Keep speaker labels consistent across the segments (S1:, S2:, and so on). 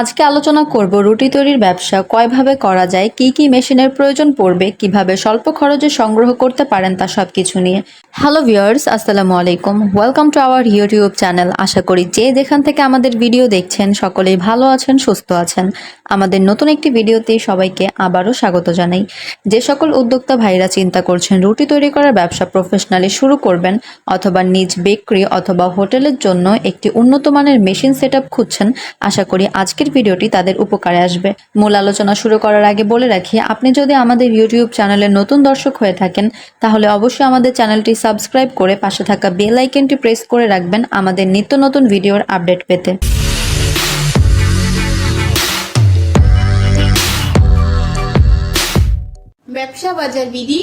S1: আজকে আলোচনা করব রুটি তৈরির ব্যবসা, কয়ভাবে করা যায়, কি কি মেশিনের প্রয়োজন পড়বে, কীভাবে স্বল্প খরচে সংগ্রহ করতে পারেন তা সব কিছু নিয়ে। হ্যালো ভিউয়ার্স আসসালামু আলাইকুম। Welcome to our YouTube channel আশা করি যে যেখান থেকে আমাদের ভিডিও দেখছেন, সকলেই ভালো আছেন, সুস্থ আছেন। আমাদের নতুন একটি ভিডিওতে সবাইকে আবারও স্বাগত জানাই। যে সকল উদ্যোক্তা ভাইরা চিন্তা করছেন রুটি তৈরি করার ব্যবসা প্রফেশনালি শুরু করবেন, অথবা নিজ বেকারি অথবা হোটেলের জন্য একটি উন্নত মানের মেশিন সেট খুঁজছেন, আশা করি আজকের ভিডিওটি তাদের উপকারে আসবে। মূল আলোচনা শুরু করার আগে বলে রাখি, আপনি যদি আমাদের ইউটিউব চ্যানেলে নতুন দর্শক হয়ে থাকেন, তাহলে অবশ্যই আমাদের চ্যানেলটি সাবস্ক্রাইব করে পাশে থাকা বেল আইকনটি প্রেস করে রাখবেন আমাদের নিত্য নতুন ভিডিওর আপডেট পেতে।
S2: ব্যবসা বাজার বিধি,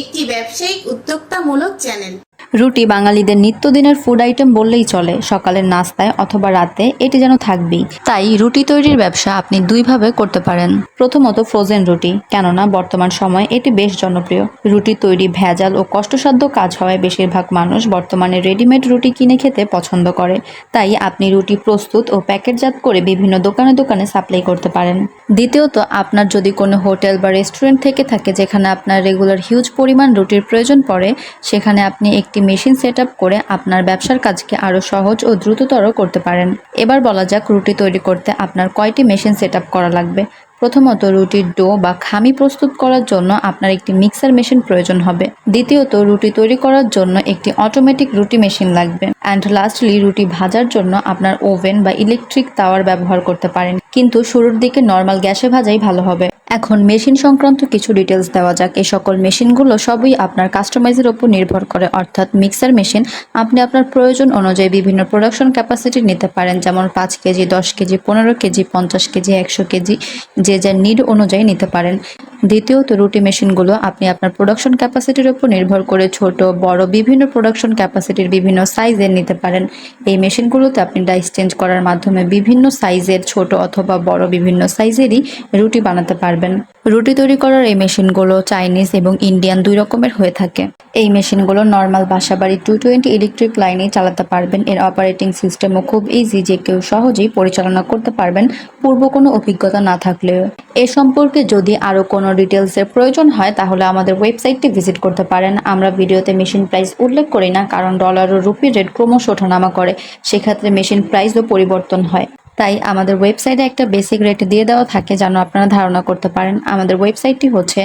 S2: একটি ব্যবসায়িক উদ্যোক্তামূলক চ্যানেল।
S1: রুটি বাঙালিদের নিত্যদিনের ফুড আইটেম বললেই চলে, সকালের নাস্তায় অথবা রাতে, এটি যেন থাকবেই। তাই রুটি তৈরির ব্যবসা আপনি দুইভাবে করতে পারেন। প্রথমত ফ্রোজেন রুটি, কেননা বর্তমান সময়ে এটি বেশ জনপ্রিয়। রুটি তৈরি ভেজাল ও কষ্টসাধ্য কাজ হওয়ায় বেশিরভাগ মানুষ বর্তমানে রেডিমেড রুটি কিনে খেতে পছন্দ করে। তাই আপনি রুটি প্রস্তুত ও প্যাকেটজাত করে বিভিন্ন দোকানে দোকানে সাপ্লাই করতে পারেন। দ্বিতীয়ত, আপনার যদি কোনো হোটেল বা রেস্টুরেন্ট থেকে থাকে যেখানে আপনার রেগুলার হিউজ পরিমাণ রুটির প্রয়োজন পড়ে, সেখানে আপনি একটি মেশিন সেট করে আপনার ব্যবসার কাজকে আরও সহজ ও দ্রুততর করতে পারেন। এবার বলা যাক রুটি তৈরি করতে আপনার কয়টি মেশিন সেট করা লাগবে। প্রথমত রুটির ডো বা খামি প্রস্তুত করার জন্য আপনার একটি মিক্সার মেশিন প্রয়োজন হবে। দ্বিতীয়ত, রুটি তৈরি করার জন্য একটি অটোমেটিক রুটি মেশিন লাগবে। অ্যান্ড লাস্টলি, রুটি ভাজার জন্য আপনার ওভেন বা ইলেকট্রিক তাওয়ার ব্যবহার করতে পারেন। কিন্তু শুরুর দিকে নর্মাল গ্যাসে ভাজাই ভালো হবে। এখন মেশিন সংক্রান্ত কিছু ডিটেলস দেওয়া যাক। এই সকল মেশিনগুলো সবই আপনার কাস্টমাইজের ওপর নির্ভর করে। অর্থাৎ মিক্সার মেশিন আপনি আপনার প্রয়োজন অনুযায়ী বিভিন্ন প্রোডাকশন ক্যাপাসিটি নিতে পারেন। যেমন পাঁচ কেজি, দশ কেজি, পনেরো কেজি, পঞ্চাশ কেজি, একশো কেজি, যে যার নিড অনুযায়ী নিতে পারেন। দ্বিতীয়ত রুটি মেশিনগুলো আপনি আপনার প্রোডাকশন ক্যাপাসিটির উপর নির্ভর করে ছোট, বড়, বিভিন্ন প্রোডাকশন ক্যাপাসিটির বিভিন্ন সাইজের নিতে পারেন। এই মেশিনগুলোতে আপনি ডাইস চেঞ্জ করার মাধ্যমে বিভিন্ন সাইজের ছোট অথবা বড় বিভিন্ন সাইজেরই রুটি বানাতে পারবেন। রুটি তৈরি করার এই মেশিনগুলো চাইনিজ এবং ইন্ডিয়ান দুই রকমের হয়ে থাকে। এই মেশিনগুলো নর্মাল বাসাবাড়ি টু টোয়েন্টি ইলেকট্রিক লাইনেই চালাতে পারবেন। এর অপারেটিং সিস্টেমও খুব ইজি যে কেউ সহজেই পরিচালনা করতে পারবেন পূর্ব কোনো অভিজ্ঞতা না থাকলেও। এ সম্পর্কে যদি আরও কোনো ডিটেলসের প্রয়োজন হয় তাহলে আমাদের ওয়েবসাইটটি ভিজিট করতে পারেন। আমরা ভিডিওতে মেশিন প্রাইস উল্লেখ করি না, কারণ ডলার ও রুপির রেট ক্রমশ ওঠানামা করে। সেক্ষেত্রে মেশিন প্রাইসও পরিবর্তন হয়। তাই আমাদের ওয়েবসাইটে একটা বেসিক রেট দিয়ে দেওয়া থাকে যেন আপনারা ধারণা করতে পারেন। আমাদের ওয়েবসাইটটি হচ্ছে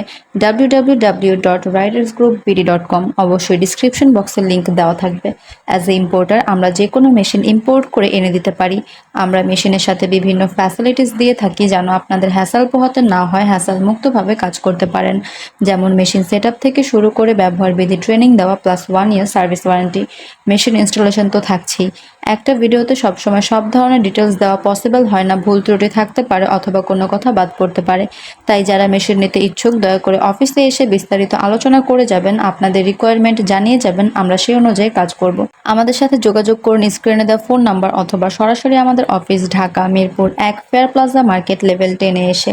S1: কম অবশ্যই ডিসক্রিপশন বক্সের লিঙ্ক দেওয়া থাকবে। অ্যাজ এ ইম্পোর্টার আমরা যে কোনো মেশিন ইম্পোর্ট করে এনে দিতে পারি। আমরা মেশিনের সাথে বিভিন্ন ফ্যাসিলিটিস দিয়ে থাকি যেন আপনাদের হ্যাসাল পোহাতে না হয় হ্যাসাল মুক্তভাবে কাজ করতে পারেন। যেমন মেশিন সেট থেকে শুরু করে ব্যবহার বিধি ট্রেনিং দেওয়া plus one year service warranty machine installation তো থাকছেই। একটা ভিডিওতে সবসময় সব ধরনের ডিটেলস দেওয়া পসিবল হয় না, ভুল ত্রুটি থাকতে পারে অথবা কোনো কথা বাদ পড়তে পারে। তাই যারা মেশিন নিতে ইচ্ছুক, দয়া করে অফিসে এসে বিস্তারিত আলোচনা করে যাবেন, আপনাদের রিকোয়ারমেন্ট জানিয়ে যাবেন, আমরা সেই অনুযায়ী কাজ করব। আমাদের সাথে যোগাযোগ করুন স্ক্রিনে দেওয়া ফোন নাম্বার অথবা সরাসরি আমাদের অফিস ঢাকা, মিরপুর এক ফেয়ার প্লাজা মার্কেট লেভেল টেনে এসে।